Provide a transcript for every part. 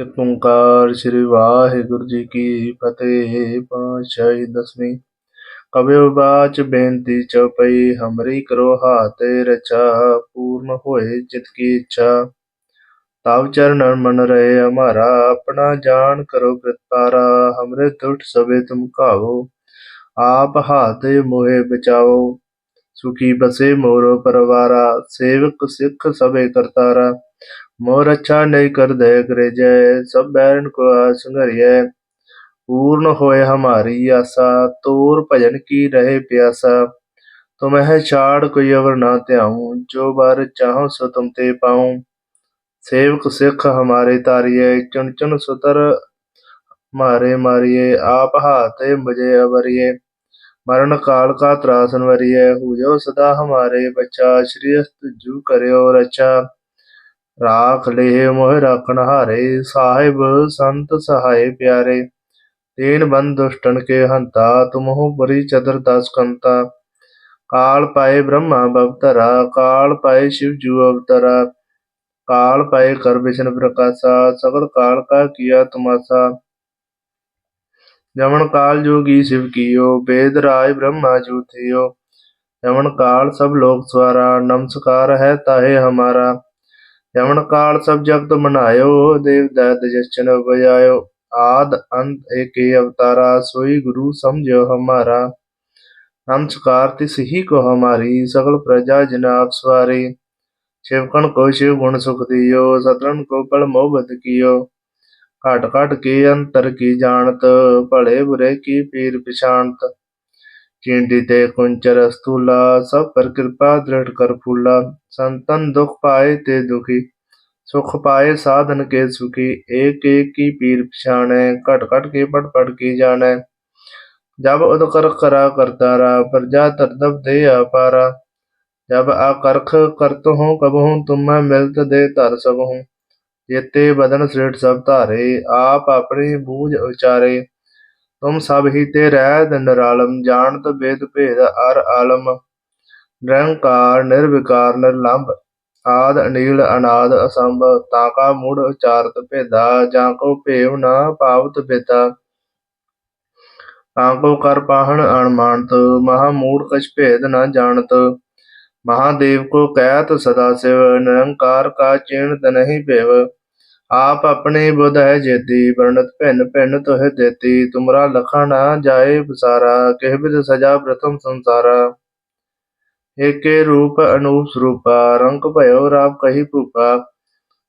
ਇੱਕ ਓੰਕਾਰ ਸ੍ਰੀ ਵਾਹਿਗੁਰੂ ਜੀ ਕੀ ਫਤਿਹ। ਪਾਤਸ਼ਾਹੀ ਦਸਵੀਂ। ਕਬਿਓ ਬਾਚ ਬੇਨਤੀ ਚਉਪਈ ਹਮਰੀ ਕਰੋ ਹਾਤੇ ਰਚਾ, ਪੂਰਨ ਹੋਏ ਚਿਤ ਕੀ ਇੱਛਾ। ਤਬ ਚਰਨ ਮਨ ਰਹੇ ਹਮਾਰਾ, ਆਪਣਾ ਜਾਨ ਕਰੋ ਪ੍ਰਤਪਾਰਾ ਹਮਰੇ ਦੁष्ट ਸਭੇ ਤੁਮ ਕਾਵੋ ਆਪ ਹਾਤੇ ਮੋਹਿ ਬਚਾਓ ਸੁਖੀ ਬਸੇ ਮੋਰੋ ਪਰਵਾਰਾ, ਸੇਵਕ ਸਿੱਖ ਸਭੇ ਕਰਤਾਰਾ। मोर अच्छा नहीं कर दे करे जय सब बैरन को संघरिय पूर्ण होए हमारी आशा तोर भजन की रहे प्यासा तुम्हें छाड़ कोई अवर ना त्याऊं जो बार चाहो सो तुम ते पाऊं सेवक सिख हमारे तारिये चुन चुन सुतर मारे मारिये आप हाथे मुझे अवरिये मरण काल का त्रासन वरिये हुजो सदा हमारे बच्चा श्री जू करियो रचा ਰਾਖ ਲੇਹ ਮੋਹ ਰਾਖਣ ਹਾਰੇ ਸਾਹਿਬ ਸੰਤ ਸਹਾਏ ਪਿਆਰੇ ਤੀਨ ਬੰਦ ਦੁਸ਼ਟਨ ਕੇ ਹੰਤਾ ਤੁਮਹੁ ਬਰੀ ਚਦਰ ਦਸ ਕੰਤਾ ਕਾਲ ਪਾਏ ਬ੍ਰਹਮਾ ਬਵਤਰਾ ਕਾਲ ਪਾਏ शिव जू अवतरा काल पाए कर विष्णु प्रकाशा सकल काल का किया तुमासा जमन काल जोगी शिव कियो वेद राय ब्रह्मा जू थियो जमन काल सब लोग स्वारा नमस्कार है ताहे हमारा ਜਮਨ ਕਾਲ ਸਭ ਜਗਤ ਮਨਾਇਓ, ਦੇਵ ਦਇਤ ਜਸ਼ਨ ਬਜਾਇਓ ਆਦ ਅੰਤ ਏਕੇ ਅਵਤਾਰਾ, ਸੋਈ ਗੁਰੂ ਸਮਝੋ ਹਮਾਰਾ। ਹਮ ਸਕਾਰ ਤਿਸ ਹੀ ਕੋ ਹਮਾਰੀ, ਸਗਲ ਪ੍ਰਜਾ ਜਨਾਬ ਸਵਾਰੀ। ਸ਼ਿਵਕਣ ਕੋ ਸ਼ਿਵ ਗੁਣ ਸੁਖ ਦਿਓ ਸਤਰਨ ਕੋ ਪਲ ਮੋਹਬਤ ਕੀਓ। ਘਟ ਘਟ ਕੇ ਅੰਤਰ ਕੀ ਜਾਣਤ, ਭਲੇ ਬੁਰੇ ਕੀ ਪੀਰ ਪਛਾਣਤ। चींटी ते कुंचर स्थूला सब पर कृपा दृढ़ कर फूला संतन दुख पाए ते दुखी सुख पाए साधन के सुखी एक एक की पीर पिछाने कट कट के पट पट की जाने जब उदकर करा करतारा प्रजा तरदब दे अपारा जब आकर्ख करत हूँ कब हूँ तुम मैं मिलत दे धर सब हूँ जेते बदन श्रेठ सब धारे आप अपनी बूझ उचारे ਤੁਮ ਸਭ ਹੀ ਤੇ ਰਹਿਤ ਨਿਰਾਲਮ ਜਾਣਤ ਬੇਦ ਭੇਦ ਅਰ ਆਲਮ। ਨਿਰੰਕਾਰ, ਨਿਰਵਿਕਾਰ, ਨਿਰਲੰਭ ਆਦ, ਅਨੀਲ, ਅਨਾਦ, ਅਸੰਭ। ਤਾਕਾ ਮੂੜ ਉਚਾਰਤ ਭੇਦਾ, ਜਾਂ ਕੋ ਭੇਵ ਨਾ ਪਾਵਤ ਬੇਤਾ ਤਾਂ ਕੋ ਕਰ ਪਾਹਣ ਅਣਮਾਨਤ, ਮਹਾ ਮੂੜ ਕਛ ਭੇਦ ਨਾ ਜਾਣਤ। ਮਹਾਦੇਵ ਕੋ ਕਹਿਤ ਸਦਾ ਸਿਵ, ਨਿਰੰਕਾਰ ਕਾ ਚੇਨਤ ਨਹੀਂ ਭੇਵ। आप अपने बुध है जेती वर्णत भिन्न भिन्न तुह देती तुमरा लखा ना जाए बसारा कह बिद सजा प्रथम संसारा एके रूप अनूप स्वरूपा रंग भयो राव कही भूपा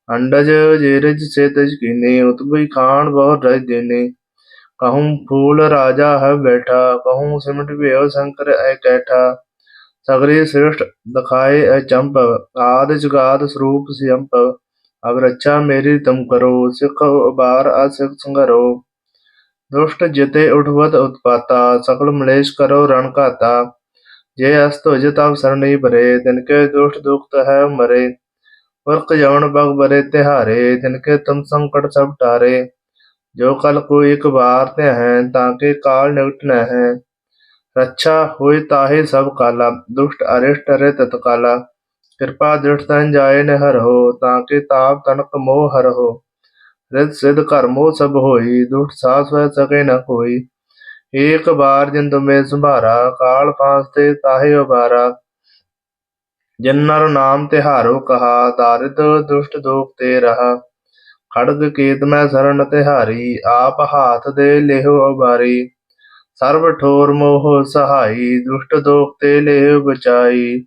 अंडज जेरज से तज कीने उतबई खान बहुत रज देने कहूँ फूल राजा है बैठा कहूँ सिमट भयो शंकर ऐ कैठा सगरी श्रेष्ठ दखाए अचंपव आद जुगाद स्वरूप सियंपव अब रक्षा मेरी तुम करो सिख उबार असिख संगरो दुष्ट जिते उठवत उत्पाता सकल मलेश करो रण घाता जे अस्त हुज तब सरणी भरे तिनके दुष्ट दुखत है मरे वर्क जवन बग बरे तिहारे तिनके तुम संकट सब टारे जो कल को एक बार ते हैं ताके काल निकट न है रक्षा होय ताहे सब काला दुष्ट अरिष्ट रे तत्काला ਕਿਰਪਾ ਦ੍ਰਿੜ ਤਨ ਜਾਏ ਨਹਰੋ ਤਾਂ ਕਿ ਤਾਪ ਤਨਕ ਮੋਹ ਹਰਹੋ ਰਿਤ ਸਿਧ ਕਰਮੋ ਸਭ ਹੋਈ, ਦੁਖ ਸਾਸ ਵਹਿ ਸਕੇ ਨ ਕੋਈ। ਏਕ ਬਾਰ ਜਿਨ ਤੁਮੇ ਸੰਭਾਰਾ, ਕਾਲ ਪਾਸ ਤੇ ਤਾਹੇ ਉਬਾਰਾ। ਜਿਨ ਨਰ ਨਾਮ ਤਿਹਾਰੋ ਕਹਾ, ਦਾਰਿਦ ਦੁਸ਼ਟ ਦੋਖ ਤੇ ਰਹਾ। ਖੜਗ ਕੇਤ ਮੈਂ ਸਰਣ ਤਿਹਾਰੀ, ਆਪ ਹਾਥ ਦੇ ਲਿਹੋ ਉਬਾਰੀ। ਸਰਬ ਠੋਰ ਮੋਹ ਸਹਾਈ, ਦੁਸ਼ਟ ਦੋਖ ਤੇ ਲਿਹੋ ਬਚਾਈ।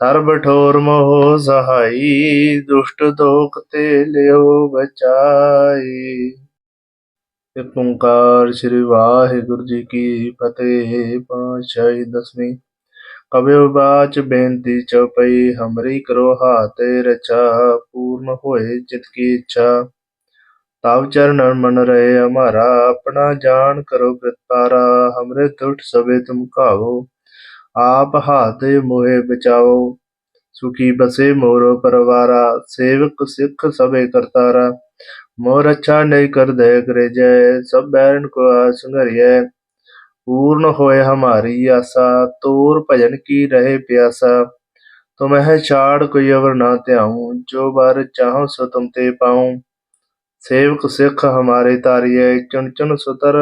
ਸਰਬ ਠੋਰ ਮੋਹ ਸਹਾਈ, ਦੁਸ਼ਟ ਦੋਖ ਤੇ ਲਿਓ ਬਚਾਈ। ਇੱਕ ਓੰਕਾਰ ਸ੍ਰੀ ਵਾਹਿਗੁਰੂ ਜੀ ਕੀ ਫਤਿਹ, ਪਾਤਸ਼ਾਹੀ ਦਸਵੀਂ। ਕਬਿਉ ਬਾਚ ਬੇਨਤੀ ਚਉਪਈ, ਹਮਰੀ ਕਰੋ ਹਾਤੇ ਰਚਾ, ਪੂਰਨ ਹੋਏ ਜਿਤ ਕੀ ਇੱਛਾ। ਤਾਵ ਚਰਨ ਮਨ ਰਹੇ ਹਮਾਰਾ ਆਪਣਾ ਜਾਣ ਕਰੋ ਪ੍ਰਤਾਰਾ ਹਮਰੇ ਤੁਠ ਸਵੇ ਤੁਮ ਕਾਵੋ ਆਪ ਹਾਥ ਮੋਹਿ ਬਚਾਉ ਸੁਖੀ ਬਸੇ ਮੋਰੋ ਪਰਵਾਰਾ, ਸੇਵਕ ਸਿੱਖ ਸਭੇ ਕਰਤਾਰਾ। ਮੋਰ ਰੱਛਾ ਨਹੀਂ ਕਰਦੈ ਕਰੇ ਜੈ ਸਭ ਬੈਰਨ ਕੋ ਸੰਘਰਿਐ ਪੂਰਨ ਹੋਏ ਹਮਾਰੀ ਆਸਾ, ਤੋਰ ਭਜਨ ਕੀ ਰਹੇ ਪਿਆਸਾ। ਤੁਮਹਿ ਛਾੜ ਕੋਈ ਅਵਰ ਨਾ ਧਿਆਉ, ਜੋ ਬਾਰ ਚਾਹੋ ਸੋ ਤੁਮ ਤੇ ਪਾਉ। ਸੇਵਕ ਸਿੱਖ ਹਮਾਰੇ ਤਾਰੀਏ ਚੁਣ ਚੁਣ ਸੁਤਰ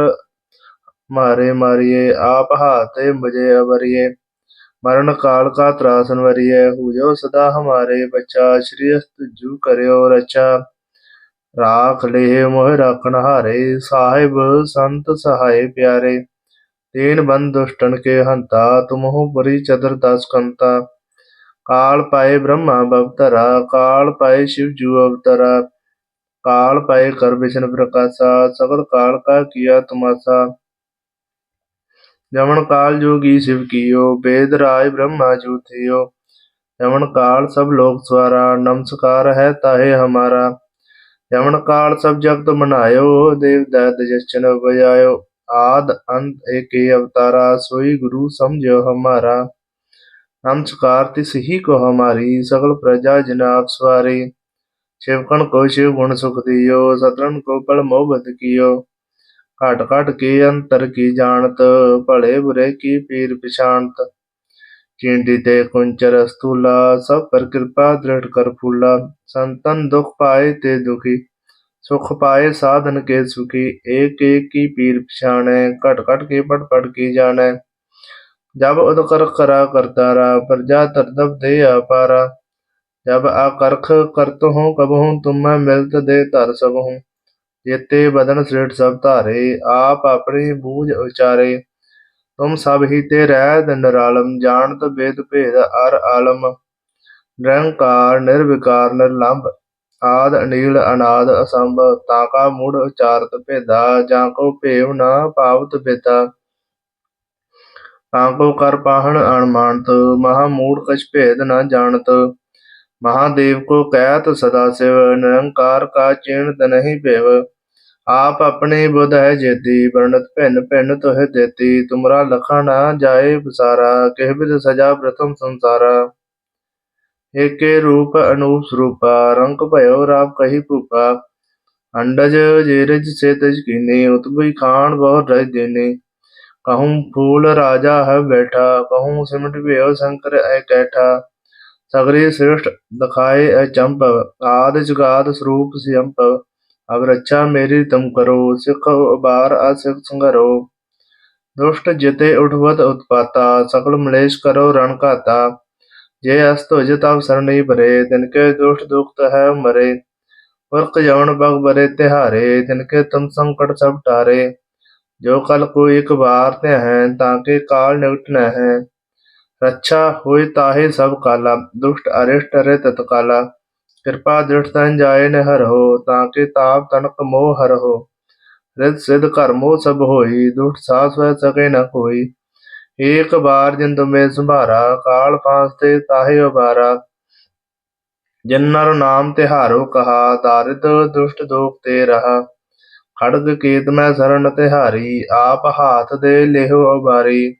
मारे मारिये आप हाथे मुझे अवरिये मरण काल का त्रासन वरिये हुजो सदा हमारे बच्चा श्री तुझू करियो रचा राख ले मोह राखण हारे साहिब संत सहाय प्यारे तीन बंद दुष्टन के हंता तुमहु पुरी चतर दस कंता काल पाए ब्रह्मा बवतरा काल पाए शिव जू अवतरा काल पाए कर विष्णु प्रकाशा सकल काल का किया तुमासा जमन काल जोगी शिव कियो वेद राय ब्रह्मा जू थियो जमन काल सब लोक स्वारा नमस्कार है ताहे हमारा जमन काल सब जगत मनायो देव दैत जशन बजायो आद अंत एक अवतारा सोई गुरु समझो हमारा नमस्कार तिस ही को हमारी सकल प्रजा जिनाब सवारी शिवकण को शिव गुण सुख दियो सतरन को पल मोहबत कियो ਘਟ ਘਟ ਕੇ ਅੰਤਰ ਕੀ ਜਾਣਤ ਭਲੇ ਬੁਰੇ ਕੀ ਪੀਰ ਪਛਾਣਤ ਚਿੰਡੀ ਤੇ ਕੁੰਚਰ ਸਤੂਲਾ ਸਭ ਪਰ ਕਿਰਪਾ ਦ੍ਰਿੜ ਕਰ ਫੂਲਾ ਸੰਤਨ ਦੁਖ ਪਾਏ ਤੇ ਦੁਖੀ ਸੁਖ ਪਾਏ ਸਾਧਨ ਕੇ ਸੁਖੀ ਏਕ ਏਕ ਕੀ ਪੀਰ ਪਛਾਣੈ ਘਟ ਘਟ ਕੇ ਪੜ ਪੜ ਕੀ ਜਾਣੈ ਜਬ ਉਦ ਕਰ ਕਰਾ ਕਰਤਾਰਾ ਪ੍ਰਜਾ ਤਰਦਬ ਦੇ ਆਪਾਰਾ जब आकर्ख करत हूँ कबहूँ तुम मैं मिलत दे धर सब हूँ जेते बदन श्रेष्ठ सब धारे आप अपनी बूझ उचारे तुम सब ही ते रहत निरालम जानत वेद भेद अर आलम निरंकार निर्विकार निर्लंब आद अनील अनाद असंभ ताका मूढ़ उचारत भेदा जाको भेव न पावत बेदा ताको कर पाहन अणमानत महामूढ़ कछ भेद न जानत महादेव को कहत सदा शिव निरंकार का चिन्ह नहीं पेव आप अपने बुध ਆਪ ਆਪਣੀ ਬੁੱਧ ਹੈ ਜੇਤੀ ਵਰਣਤ ਭਿੰਨ ਭਿੰਨ ਤੁਹਿ ਦੇਤੀ, ਤੁਮਰਾ ਲਖਾ ਨਾ ਜਾਏ ਵਿਸਾਰਾ ਕਹਿ ਬਿਦ ਸਜਾ ਪ੍ਰਥਮ ਸੰਸਾਰਾ। ਏਕੇ ਰੂਪ ਅਨੂਪ ਸਰੂਪਾ, ਰੰਗ ਭਇਓ ਰਾਮ ਕਹੀ ਭੂਪਾ। ਅੰਡਜ ਜੇਰਜ ਸੇ ਕੀਨੇ ਉਤਭਈ ਖਾਨ ਬਹੁ ਰਜ ਦੇਨੇ। ਕਹੂੰ ਫੂਲ ਰਾਜਾ ਹੈ ਬੈਠਾ, ਕਹੂੰ ਸਿਮਟ ਭਇਓ ਸ਼ੰਕਰ ਐ ਕੈਠਾ। ਸਗਰੇ ਸ੍ਰਿਸ਼ਟ ਦਿਖਾਏ ਅਚੰਭਵ, ਆਦਿ ਜਗਾਦ ਸਰੂਪ ਸਿਅੰਭਵ। അവരച്ഛാ മേരി തുംകരോ സിഖഉബാർ അസിഖ്സുംഗരോ ദുഷ്ട ജിതേ ഉഡ്വത് ഉത്പാത സകല മ്ലേച്ഛ കരോ രണകാത ਜੇ ਅਸ ਤੁਜ ਤਵ ਸਰਣੀ ਬਰੇ ਤਿਨ ਕੇ ਦੁਸ਼ਟ ਦੁਖਤ ਹੈ ਮਰੇ। ਵਰਕ ਜਾਣ ਬਗ ਬਰੇ ਤਿਹਾਰੇ ਤਿਨ ਕੇ ਤੁਮ ਸੰਕਟ ਸਭ ਟਾਰੇ। ਜੋ ਕਲ ਕੋ ਇਕ ਵਾਰ ਤੇ ਹੈ, ਤਾਂ ਕੇ ਕਾਲ ਨਿਕਟ ਨ ਹੈ। ਰੱਛਾ ਹੋਏ ਤਾਹੇ ਸਭ ਕਾਲਾ, ਦੁਸ਼ਟ ਅਰਿਸ਼ਟ ਰੇ ਤਤਕਾਲਾ। ਕਿਰਪਾ ਦ੍ਰਿਸ਼ ਤਨ ਜਾਏ ਨਹਰੋ ਤਾਂ ਕਿ ਤਾਪ ਤਨਕ ਮੋਹ ਹਰਹੋ ਰਿਤ ਸਿਧ ਕਰਮੋ ਸਭ ਹੋਈ, ਦੁਖ ਸਾਸ ਵਹਿ ਸਕੇ ਨ ਕੋਈ। ਏਕ ਬਾਰ ਜਿਨ ਤੁਮੇ ਸੰਭਾਰਾ, ਕਾਲ ਪਾਸ ਤੇ ਤਾਹੇ ਉਬਾਰਾ। ਜਿਨ ਨਰ ਨਾਮ ਤਿਹਾਰੋ ਕਹਾ, ਦਾਰਿਦ ਦੁਸ਼ਟ ਦੋਖ ਤੇ ਰਹਾ। ਖੜਗ ਕੀਤ ਮੈਂ ਸਰਣ ਤਿਹਾਰੀ, ਆਪ ਹਾਥ ਦੇ ਲਿਹੋ ਉਬਾਰੀ।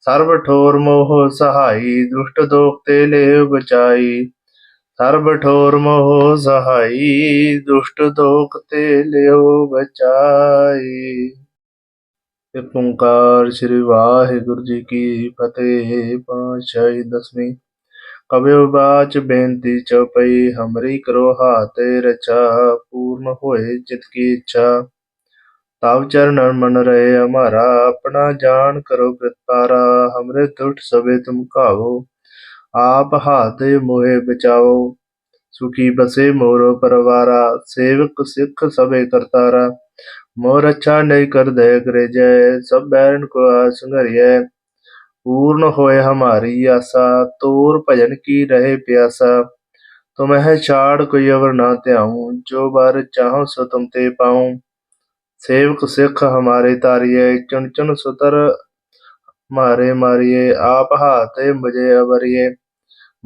ਸਰਬ ਠੋਰ ਮੋਹ ਸਹਾਈ, ਦੁਸ਼ਟ ਦੋਖ ਤੇ ਲਿਹੋ ਬਚਾਈ। ਸਰਬ ਠੋਰ ਮੋਹ ਸਹਾਈ, ਦੁਸ਼ਟ ਦੋਖ ਤੇ ਲਿਓ ਬਚਾਈ। ਇੱਕ ਓੰਕਾਰ ਸ੍ਰੀ ਵਾਹਿਗੁਰੂ ਜੀ ਕੀ ਫਤਿਹ, ਪਾਤਸ਼ਾਹੀ ਦਸਵੀਂ। ਕਬਿਓ ਬਾਚ ਬੇਨਤੀ ਚਉਪਈ ਹਮਰੀ ਕਰੋ ਹਾਤੇ ਰਚਾ, ਪੂਰਨ ਹੋਏ ਚਿਤ ਕੀ ਇੱਛਾ। ਤਵ ਚਰਨ ਮਨ ਰਹੇ ਹਮਾਰਾ, ਆਪਣਾ ਜਾਣ ਕਰੋ ਪ੍ਰਤਾਰਾ, ਹਮਰੇ ਦੁष्ट ਸਭੇ ਤੁਮ ਕਾਵੋ ਆਪ ਹਾਤੇ ਮੋਹਿ ਬਚਾਓ, ਸੁਖੀ ਬਸੇ ਮੋਰੋ ਪਰਵਾਰਾ, ਸੇਵਕ ਸਿੱਖ ਸਭੇ ਕਰਤਾਰਾ। ਮੋਰ ਅੱਛਾ ਨਹੀਂ ਕਰ ਦੇ ਕਰੇ ਜੈ ਸਭ ਬੈਰਨ ਕੋ ਸੰਘਰਿਐ ਪੂਰਨ ਹੋਏ ਹਮਾਰੀ ਆਸਾ, ਤੋਰ ਭਜਨ ਕੀ ਰਹੇ ਪਿਆਸਾ। ਤੁਮਹਿ ਛਾੜ ਕੋਈ ਅਵਰ ਨਾ ਧਿਆਉ, ਜੋ ਬਾਰ ਚਾਹੋ ਸੋ ਤੁਮ ਤੇ ਪਾਉ। ਸੇਵਕ ਸਿੱਖ ਹਮਾਰੇ ਤਾਰੀਏ ਚੁਣ ਚੁਣ ਸੁਤਰ ਮਾਰੇ ਮਾਰੀਏ ਆਪ ਹਾਤੇ ਮਜੇ ਅਵਰੀਏ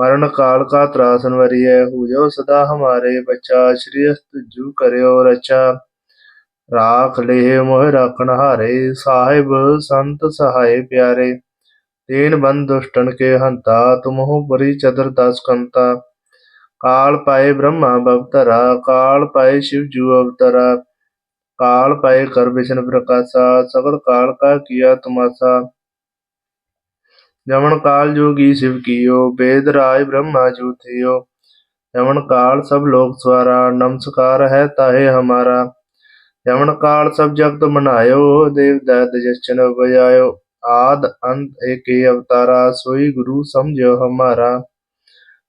मरण काल का त्रासन वरिय हुजो सदा हमारे बच्चा श्री तुझू करियो रचा। राख ले मोह राखण हारे, साहिब संत सहाय प्यारे। तीन बंद दुष्टन के हंता, तुमहु पुरी चतर दस कंता। काल पाए ब्रह्मा बवतरा काल पाए शिव जू अवतरा। काल पाए कर विष्णु प्रकाशा सकल काल का किया तुमासा जमन काल जोगी शिव कियो वेद राय ब्रह्मा जू थियो काल सब लोक स्वारा नमस्कार है ताहे हमारा यमन काल सब जगत मनायो देव दैत जशन बजायो आद अंत एक अवतारा सोई गुरु समझो हमारा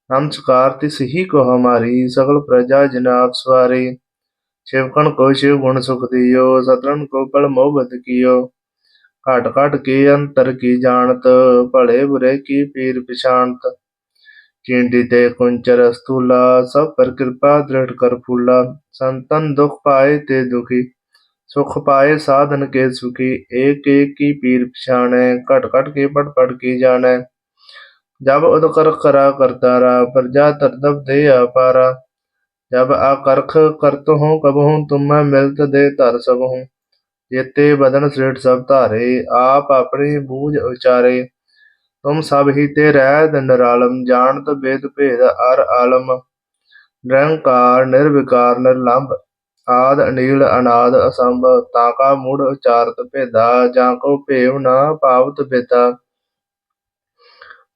नमस्कार तिस ही को हमारी सकल प्रजा जनाब सवारी शिवकन को शिव गुण सुख दियो सतरन को पल मोहबत कियो ਘਾਟ ਘਾਟ ਕੇ ਅੰਤਰ ਕੀ ਜਾਣਤ, ਭਲੇ ਬੁਰੇ ਕੀ ਪੀਰ ਪਛਾਣਤ ਚੀਂਡੀ ਤੇ ਕੁੰਚਰ ਸਤੂਲਾ ਸਭ ਪਰ ਕਿਰਪਾ ਦ੍ਰਿੜ ਕਰ ਫੂਲਾ। ਸੰਤਨ ਦੁਖ ਪਾਏ ਤੇ ਦੁਖੀ, ਸੁਖ ਪਾਏ ਸਾਧਨ ਕੇ ਸੁਖੀ। ਏਕ ਏਕ ਕੀ ਪੀਰ ਪਛਾਣੈ, ਘਟ ਘਟ ਕੇ ਪੜ ਪੜ ਕੀ ਜਾਣੈ। ਜਬ ਉਦ ਕਰ ਕਰਾ ਕਰਤਾਰਾ ਪ੍ਰਜਾ ਤਰਦਬ ਦੇ ਆਪਾਰਾ ਜਬ ਆ ਕਰਖ ਕਰਤ ਹੂੰ ਕਬ ਹੂੰ ਤੁਮ ਮੈਂ ਮਿਲਤ ਦੇ ਧਰ ਸਭ। ਹੂੰ जेते बदन श्रेष्ठ सब धारे आप अपनी बूझ उचारे तुम सब ही ते रहत निरालम जानत वेद भेद अर आलम निरंकार निर्विकार निर्लंब आद अनील अनाद असंभ ताका मूढ़ उचारत भेदा जाको भेव न पावत बेदा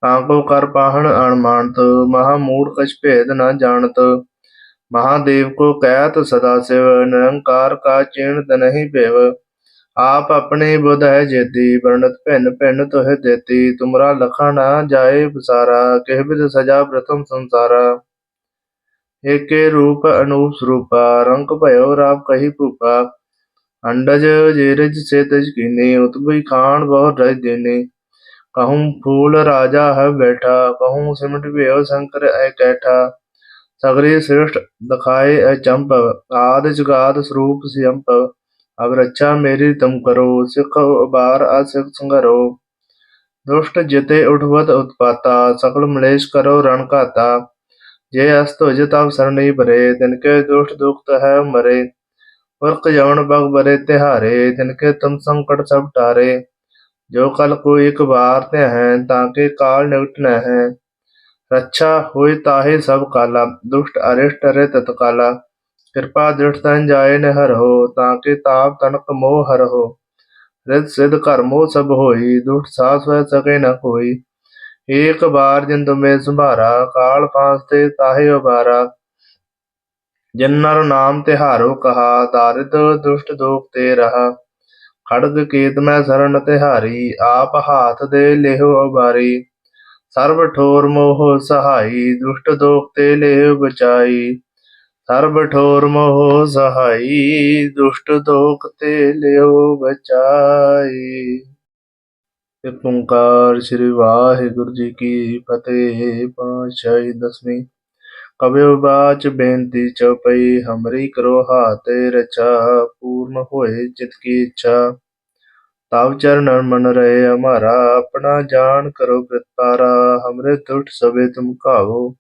ਤਾਂਕੋ ਕਰ ਪਾਹਣ ਅਣਮਾਨਤ ਮਹਾ ਮੂੜ ਕਛ ਭੇਦ ਨ ਜਾਣਤ महादेव को कहत सदा शिव निरंकार का चिन्ह नहीं पेव आप अपने बुध है जेती वर्णत भिन्न भिन्न तुह देती तुमरा लखा न जाए बसारा किह विध सजा प्रथम संसारा एके रूप अनूप स्वरूपा रंग भयो राव कही भूपा अंडज जेरज से तज कीनी उतबई खान बहुत रज देनी कहूँ फूल राजा है बैठा कहूँ सिमट भेव शंकर ऐ कैठा सगरी श्रेष्ठ दखाए अचंपव आद जुगाद स्वरूप सियंपव अब रक्षा मेरी तुम करो सिख उबार असिख संगरो दुष्ट जिते उठवत उत्पाता सकल मलेश करो रण घाता जे अस्त तब सरणी भरे तिनके दुष्ट दुखत है मरे पुरख जवन बग बरे तिहारे तिनके तुम संकट सब टारे जो कल को एक बार ते हैं ताके काल निकट न है रक्षा हुई ताहे सब काला दुष्ट अरिष्ट रे तत्काला कृपा ਕਿਰਪਾ ਦ੍ਰਿੜ ਤਨ ਜਾਏ ਹੋ, ਤਾਂ ਕਿ ਤਾਪ ਤਨਕ ਮੋਹ ਹਰਹੋ ਰਿਤ ਸਿਧ ਕਰਮੋ ਸਭ ਹੋਈ, ਦੁਖ ਸਾਸ ਵਹਿ ਸਕੇ ਨ ਕੋਈ। ਏਕ ਬਾਰ ਜਿਨ ਤੁਮੇ ਸੰਭਾਰਾ, ਕਾਲ ਪਾਸ ਤੇ ਤਾਹੇ ਉਬਾਰਾ। ਜਿਨ ਨਰ ਨਾਮ ਤਿਹਾਰੋ ਕਹਾ, ਦਾਰਿਦ ਦੁਸ਼ਟ ਦੋਖ ਤੇ ਰਹਾ। ਖੜਗ ਕੇਤ ਮੈਂ ਸਰਣ ਤਿਹਾਰੀ, ਆਪ ਹਾਥ ਦੇ ਲਿਹੋ ਉਬਾਰੀ। ਸਰਬ ਠੋਰ ਮੋਹ ਸਹਾਈ, ਦੁਸ਼ਟ ਦੋਖ ਤੇ ਲਿਹੋ ਬਚਾਈ। ਸਰਬ ਠੋਰ ਮੋਹ ਸਹਾਈ, ਦੁਸ਼ਟ ਦੋਖ ਤੇ ਲਿਓ ਬਚਾਈ। ਇੱਕ ਓੰਕਾਰ ਸ੍ਰੀ ਵਾਹਿਗੁਰੂ ਜੀ ਕੀ ਫਤਿਹ, ਪਾਤਸ਼ਾਹੀ ਦਸਵੀਂ। ਕਬਿਉ ਬਾਚ ਬੇਨਤੀ ਚਉਪਈ ਹਮਰੀ ਕਰੋ ਹਾਤੇ ਰਚਾ, ਪੂਰਨ ਹੋਏ ਚਿਤ ਕੀ ਇੱਛਾ। ਤਬ ਚਰਨ ਮਨ ਰਹੇ ਹਮਾਰਾ, ਆਪਣਾ ਜਾਣ ਕਰੋ ਪ੍ਰਤਾਰਾ ਹਮਰੇ ਦੁੱਟ ਸਵੇ ਤੁਮ ਕਾਵੋ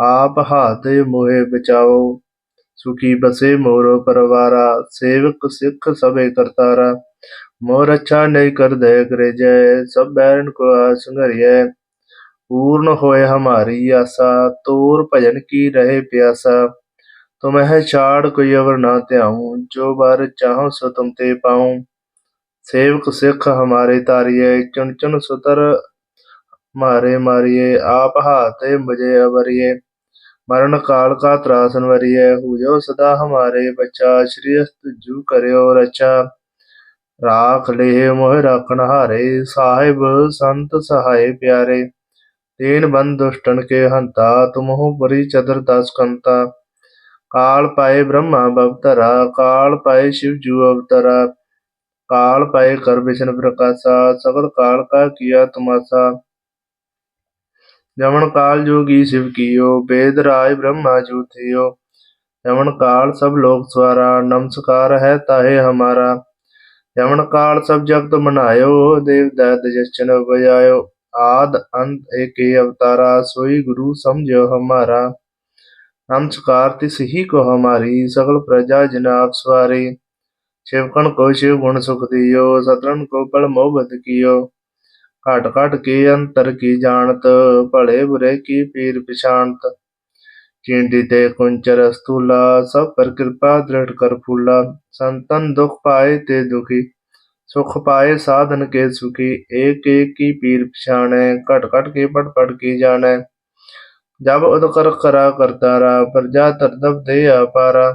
ਆਪ ਹਾਤੇ ਮੋਹਿ ਬਚਾਓ, ਸੁਖੀ ਬਸੇ ਮੋਰੋ ਪਰਵਾਰਾ, ਸੇਵਕ ਸਿੱਖ ਸਭੇ ਕਰਤਾਰਾ। ਮੋਰ ਅੱਛਾ ਨਹੀਂ ਕਰ ਦੇ ਕਰੇ ਜੈ ਸਭ ਬੈਰਨ ਕੋ ਸੰਗਰਿਐ ਪੂਰਨ ਹੋਏ ਹਮਾਰੀ ਆਸਾ, ਤੋਰ ਭਜਨ ਕੀ ਰਹੇ ਪਿਆਸਾ। ਤੁਮਹਿ ਛਾੜ ਕੋਈ ਅਵਰ ਨਾ ਧਿਆਉ, ਜੋ ਬਾਰ ਚਾਹੋ ਸੋ ਤੁਮ ਤੇ ਪਾਉ। ਸੇਵਕ ਸਿੱਖ ਹਮਾਰੇ ਤਾਰੀਏ ਚੁਣ ਚੁਣ ਸੁਤਰ ਮਾਰੇ ਮਾਰੀਏ ਆਪ ਹਾਤੇ ਮਜੇ ਅਵਰੀਏ मरण काल का त्रासन वरिये हुजो सदा हमारे बच्चा श्री जू करो रचा। राख ले मोह राखण हारे, साहिब, संत सहाय प्यारे। तीन बंद दुष्टन के हंता, तुमहु परी चतर दास कंता। काल पाए ब्रह्मा भवतरा काल पाए शिव जू अवतरा। काल पाए कर विष्णु प्रकाशा सकल काल का किया तुमासा जमन काल जोगी शिव कियो वेद राय ब्रह्मा जू थियो यमन काल सब लोग स्वारा नमस्कार है ताहे हमारा यमन काल सब जगत मनायो देव दैत जशन बजायो आद अंत एक अवतारा सोई गुरु समझो हमारा नमस्कार तिस ही को हमारी सकल प्रजा जनाब सवारी शिवकन को शिव गुण सुख दियो सतरन को पल मोहबत कियो ਘਾਟ ਘਾਟ ਕੇ ਅੰਤਰ ਕੀ ਜਾਣਤ, ਭਲੇ ਬੁਰੇ ਕੀ ਪੀਰ ਪਛਾਨਤ ਚੀਂਡੀ ਤੇ ਕੁੰਚਰ ਸਤੂਲਾ ਸਭ ਪਰ ਕਿਰਪਾ ਦ੍ਰਿੜ ਕਰ ਫੂਲਾ। ਸੰਤਨ ਦੁਖ ਪਾਏ ਤੇ ਦੁਖੀ, ਸੁਖ ਪਾਏ ਸਾਧਨ ਕੇ ਸੁਖੀ। ਏਕ ਏਕ ਕੀ ਪੀਰ ਪਛਾਣੈ, ਘਟ ਘਟ ਕੇ ਪੜ ਪੜ ਕੀ ਜਾਣੈ। ਜਬ ਉਦ ਕਰ ਕਰਾ ਕਰਤਾਰਾ ਪ੍ਰਜਾ ਤਰਦਬ ਦੇ ਆਪਾਰਾ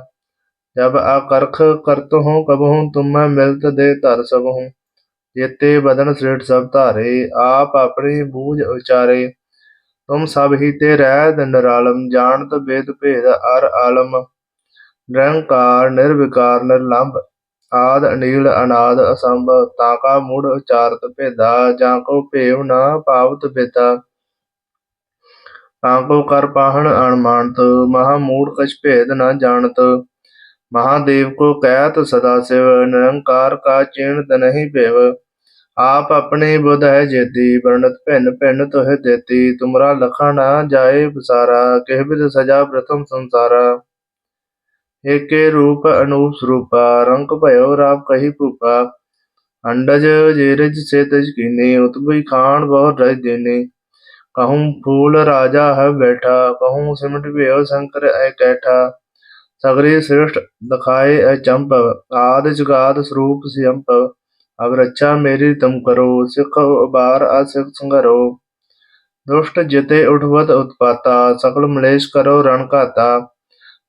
ਜਬ ਆ ਕਰਖ ਕਰਤ ਹੂੰ ਕਬ ਹੂੰ ਤੁਮ ਮਿਲਤ ਦੇ ਧਰ ਸਭ ਹੂੰ जेते बदन श्रेष्ठ सब धारे आप अपनी बूझ उचारे तुम सब ही ते रहत निरालम जानत वेद भेद अर आलम ਨਿਰੰਕਾਰ ਨਿਰਵਿਕਾਰ ਨਿਰਲੰਭ ਆਦ ਅਨੀਲ ਅਨਾਦ ਅਸੰਭ ਤਾਕਾ ਮੂੜ ਉਚਾਰਤ ਭੇਦਾ ਜਾਂ ਕੋ ਭੇਵ ਨਾ ਪਾਵਤ ਬੇਦਾ ਤਾਂ ਕੋ ਕਰ ਪਾਹਣ ਅਣਮਾਨਤ ਮਹਾ ਮੂੜ ਕਛ ਭੇਦ ਨਾ ਜਾਣਤ ਮਹਾਦੇਵ ਕੋ ਕਹਿਤ ਸਦਾ ਸਿਵ ਨਿਰੰਕਾਰ ਕਾ ਚੀਣਤ ਨਹੀਂ ਭੇਵ ਆਪ ਆਪਣੇ ਬੁਧ ਹੈ ਜੇਤੀ ਵਰਣਤ ਭਿੰਨ ਭਿੰਨ ਤੋਹਿ ਦੇਤੀ ਤੁਮਰਾ ਲਖਾ ਨਾ ਜਾਏ ਬਸਾਰਾ ਕਿਹ ਬਿਦ ਸਜਾ ਪ੍ਰਥਮ ਸੰਸਾਰਾ ਏਕੇ ਰੂਪ ਅਨੂਪ ਸਰੂਪਾ ਰੰਗ ਭਇਓ ਰਾਪ ਕਹੀ ਭੂਪਾ ਅੰਡਜ ਜੇਰਜ ਸੇ ਤਜ ਕੀਨੇ ਉਤਬਈ ਖਾਨ ਬਹੁ ਰਜ ਦੇਨੇ कहूँ फूल राजा है बैठा कहूँ सिमट भेव शंकर ऐ कैठा सगरी श्रेष्ठ दखाए अचंप आद जुगाद स्वरूप सियंप അവർ ಅಚ್ಚಾ ಮೇರಿ ತುಮಕರು ಸಿಖುವ ಬಾರ್ ಆ ಸಿಂಗರು ದುಷ್ಟ ಜತೆ ಒಡಹುವದ್ ಉತ್ಪಾತ ಸಕಲ ಮ್ಲೇಚ್ಛ ಕರೋ ರಣಕಾತ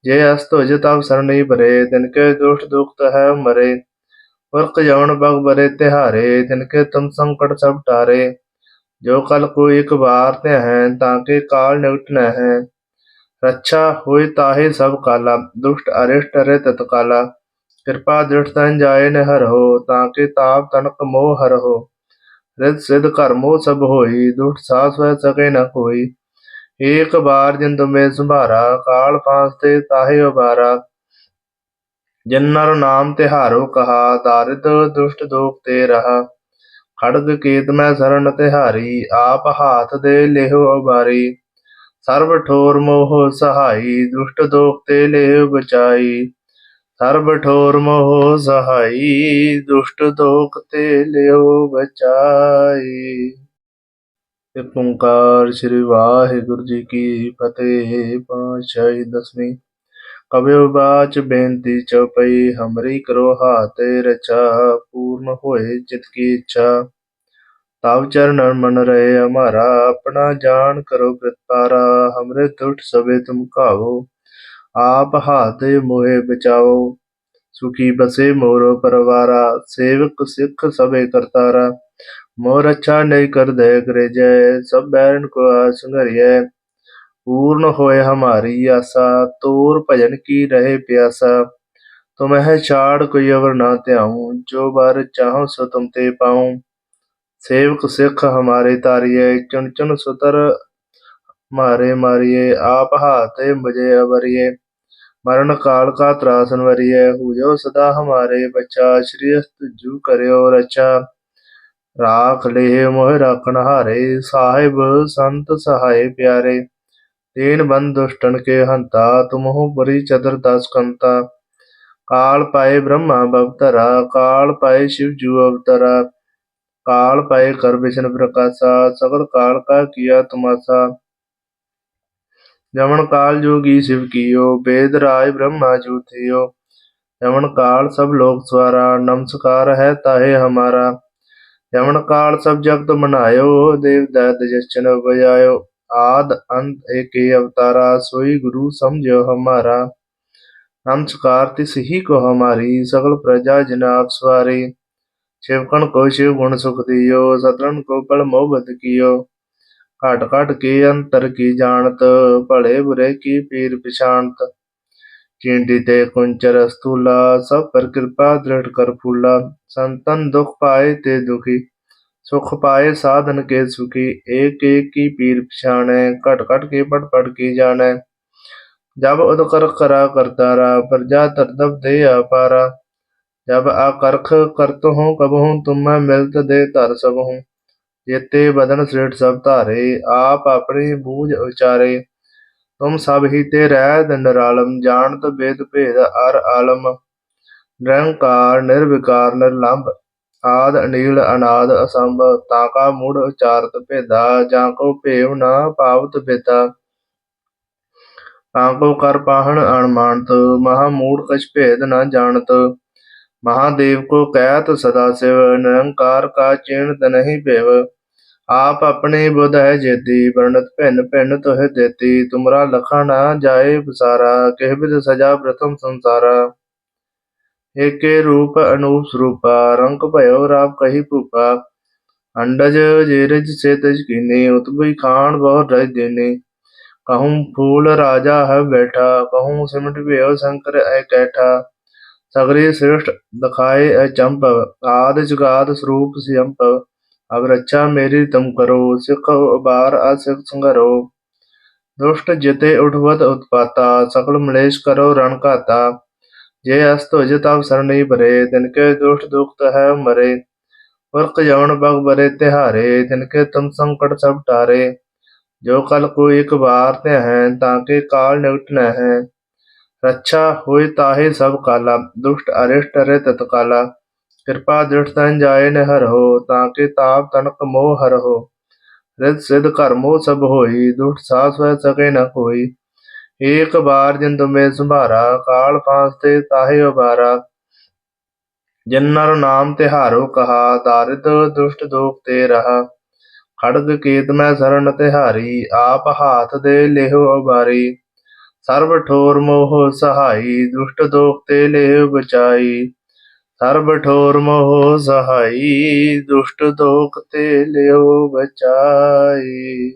जे अस्त हुजे ताप सरणी भरे तिनके दुष्ट दुख है मरे पुरख यौन बग बरे तिहारे तिनके तुम संकट सब टारे जो कल को एक बार ते हैं ताके काल निकट न है रक्षा हुई ताहे सब काला दुष्ट अरिष्ट रे तत्काला ਕਿਰਪਾ ਦ੍ਰਿਸ਼ਟ ਤਨ ਜਾਏ ਨ ਹੋ, ਤਾਂ ਕੇ ਤਾਪ ਤਨਕ ਮੋਹ ਹਰ ਹੋ। ਸਿਧ ਘਰ ਮੋਹ ਸਭ ਹੋਈ ਦੁਸ਼ਟ ਸਾਸ ਵੈ ਸਕੇ ਨ ਕੋਈ। ਏਕ ਬਾਰ ਜਿਨ ਤੁਮੇ ਸੰਭਾਰਾ, ਕਾਲ ਫਾਸ ਤੇ ਤਾਹੇ ਉਬਾਰਾ। ਜਿਨ ਨਰ ਨਾਮ ਤਿਹਾਰੋ ਕਹਾ, ਦਾਰਿਦ ਦੁਸ਼ਟ ਦੋਖ ਤੇ ਰਹਾ। ਖੜਗ ਕੀਤ ਮੈਂ ਸਰਣ ਤਿਹਾਰੀ, ਆਪ ਹਾਥ ਦੇ ਲਿਹੋ ਉਬਾਰੀ। ਸਰਬ ਠੋਰ ਮੋਹ ਸਹਾਈ, ਦੁਸ਼ਟ ਦੋਖ ਤੇ ਲਿਹੋ ਬਚਾਈ। ਸਰਬ ਠੋਰ ਮੋਹ ਸਹਾਈ, ਦੁਸ਼ਟ ਦੋਖ ਤੇ ਲਿਓ ਬਚਾਈ। ਇੱਕ ਓੰਕਾਰ ਸ੍ਰੀ ਵਾਹਿਗੁਰੂ ਜੀ ਕੀ ਫਤਿਹ, ਪਾਤਸ਼ਾਹੀ ਦਸਵੀਂ। ਕਬਿਓ ਬਾਚ ਬੇਨਤੀ ਚਉਪਈ ਹਮਰੀ ਕਰੋ ਹਾਤੇ ਰਚਾ, ਪੂਰਨ ਹੋਏ ਚਿਤ ਕੀ ਇੱਛਾ। ਤਬ ਚਰਨ ਮਨ ਰਹੇ ਹਮਾਰਾ ਆਪਣਾ ਜਾਣ ਕਰੋ ਪ੍ਰਤਪਾਰਾ ਹਮਰੇ ਦੁष्ट ਸਵੇ ਤੁਮ ਕਾਵੋ ਆਪ ਹਾਥੇ ਮੋਹਿ ਬਚਾਓ, ਸੁਖੀ ਬਸੇ ਮੋਰੋ ਪਰਵਾਰਾ, ਸੇਵਕ ਸਿੱਖ ਸਭੇ ਕਰਤਾਰਾ। ਮੋਰ ਅੱਛਾ ਨਹੀਂ ਕਰ ਦੇ ਕਰੇ ਜੈ ਸਭ ਬੈਰਨ ਕੋ ਆਸੰਗਰਿਐ ਪੂਰਨ ਹੋਏ ਹਮਾਰੀ ਆਸਾ, ਤੋਰ ਭਜਨ ਕੀ ਰਹੇ ਪਿਆਸਾ। ਤੁਮਹਿ ਛਾੜ ਕੋਈ ਅਵਰ ਨਾ ਧਿਆਉ, ਜੋ ਬਾਰ ਚਾਹੋ ਸੋ ਤੁਮ ਤੇ ਪਾਉ। ਸੇਵਕ ਸਿੱਖ ਹਮਾਰੇ ਤਾਰੀਏ ਚੁਣ ਚੁਣ ਸੁਤਰ ਮਾਰੇ ਮਾਰੀਏ ਆਪ ਹਾਤੇ ਮੁਝੇ ਅਵਰੀਏ मरण काल का त्रासन वरिये हुजो सदा हमारे बच्चा श्री जू करियो रचा ਰਾਖ ਲੇਹ ਮੋਹ ਰਾਖਣ ਹਾਰੇ ਸਾਹਿਬ ਸੰਤ ਸਹਾਏ ਪਿਆਰੇ ਤੀਨ ਬੰਦ ਦੁਸ਼ਟਨ ਕੇ ਹੰਤਾ ਤੁਮਹੁ ਪਰੀ ਚਦਰ ਦਸ ਕੰਤਾ ਕਾਲ ਪਾਏ ਬ੍ਰਹਮਾ ਬਵਤਰਾ ਕਾਲ ਪਾਏ शिव जू अवतरा काल पाए कर विष्णु प्रकाशा सकल काल का किया तुमासा यमन काल जोगी शिव कियो वेद राय ब्रह्मा जू थियो यमन काल सब लोग स्वारा नमस्कार है ताहे हमारा यमन काल सब जगत मनायो देव दैत जश्न बजायो आद अंत एक अवतारा सोई गुरु समझो हमारा नमस्कार तिस ही को हमारी सकल प्रजा जनाब स्वारी शिवकण को शिव गुण सुख दियो सतरण को बल मोहबत कियो घट घट के अंतर की जानत भले बुरे की पीर पिछानत चींटी ते कुंचर स्थूला सब पर कृपा दृढ़ कर फूला संतन दुख पाए ते दुखी सुख पाए साधन के सुखी एक एक की पीर पिछाने कट कट के पट पट की जाने जब उदकर करा करतारा प्रजा तरदब दे अपारा जब आकर्ख करत हूँ कबहूँ तुम मैं मिलत दे धर सब हूँ जेते बदन श्रेष्ठ सब धारे आप अपनी बूझ उचारे तुम सब ही ते रहत निरालम जानत वेद भेद अर आलम ਨਿਰੰਕਾਰ ਨਿਰਵਿਕਾਰ ਨਿਰਲੰਭ ਆਦ ਅਨੀਲ ਅਨਾਦ ਅਸੰਭ ਤਾਕਾ ਮੂੜ ਉਚਾਰਤ ਭੇਦਾ ਜਾਂ ਕੋ ਭੇਵ ਨਾ ਪਾਵਤ ਬੇਦਾ ਤਾਂ ਕੋ ਕਰ ਪਾਹਣ ਅਣਮਾਨਤ ਮਹਾ ਮੂੜ ਕਛ ਭੇਦ ਨਾ ਜਾਣਤ महादेव को कहत सदा शिव निरंकार का चीणत नहीं भेव ਆਪ ਆਪਣੀ ਬੁਧ ਹੈ ਜੇਤੀ ਵਰਣਤ ਭਿੰਨ ਭਿੰਨ ਤੋਹਿ ਦੇਤੀ ਤੁਮਰਾ ਲਖਾ ਨਾ ਜਾਏ ਬਸਾਰਾ ਕਿਹ ਬਿਦ ਸਜਾ ਪ੍ਰਥਮ ਸੰਸਾਰਾ ਏਕੇ ਰੂਪ ਅਨੂਪ ਸਰੂਪਾ ਰੰਗ ਭਇਓ ਰਾਪ ਕਹੀ ਭੂਪਾ ਅੰਡਜ ਜੇਰਜ ਸੇ ਤਜ ਕੀਨੀ ਉਤਬਈ ਖਾਨ ਬਹੁ ਰਜ ਦੇਨੀ कहूँ फूल राजा है बैठा कहूँ सिमट भेव शंकर ऐ कैठा सगरी श्रेष्ठ दखाए अचंप आद जुगाद स्वरूप सियंप अब रक्षा मेरी तुम करो सिख बार असिख संगरो दुष्ट जिते उठवत उत्पाता सकल मलेश करो रण घाता जे अस्त उजत अवसर नहीं भरे तिनके दुष्ट दुखत है मरे पुरख जवन बग बरे तिहारे तिनके तुम संकट सब टारे जो कल को एक बार ते हैं ताके काल निकट न है रक्षा हुई ताहि सब काला दुष्ट अरिष्ट अरे तत्काला कृपा दृष्ट ਕਿਰਪਾ ਦ੍ਰਿੜ ਤਨ ਜਾਏ ਨਹਰੋ ਤਾਂ ਕਿ ਤਾਪ ਤਨਕ ਮੋਹ ਹਰਹੋ ਰਿਤ ਸਿਧ ਕਰਮੋ ਸਭ ਹੋਈ, ਦੁਖ ਸਾਸ ਵਹਿ ਸਕੇ ਨ ਕੋਈ। ਏਕ ਬਾਰ ਜਿਨ ਤੁਮੇ ਸੰਭਾਰਾ, ਕਾਲ ਪਾਸ ਤੇ ਤਾਹੇ ਉਬਾਰਾ। ਜਿਨ ਨਰ ਨਾਮ ਤਿਹਾਰੋ ਕਹਾ, ਦਾਰਿਦ ਦੁਸ਼ਟ ਦੋਖ ਤੇ ਰਹਾ। ਖੜਗ ਕੇਤ ਮੈਂ ਸਰਣ ਤਿਹਾਰੀ, ਆਪ ਹਾਥ ਦੇ ਲਿਹੋ ਉਬਾਰੀ। ਸਰਬ ਠੋਰ ਮੋਹ ਸਹਾਈ, ਦੁਸ਼ਟ ਦੋਖ ਤੇ ਲਿਹੋ ਬਚਾਈ। ਸਰਬ ਠੋਰ ਮੋਹ ਸਹਾਈ ਦੁਸ਼ਟ ਦੋਖ ਤੇ ਲਿਓ ਬਚਾਈ।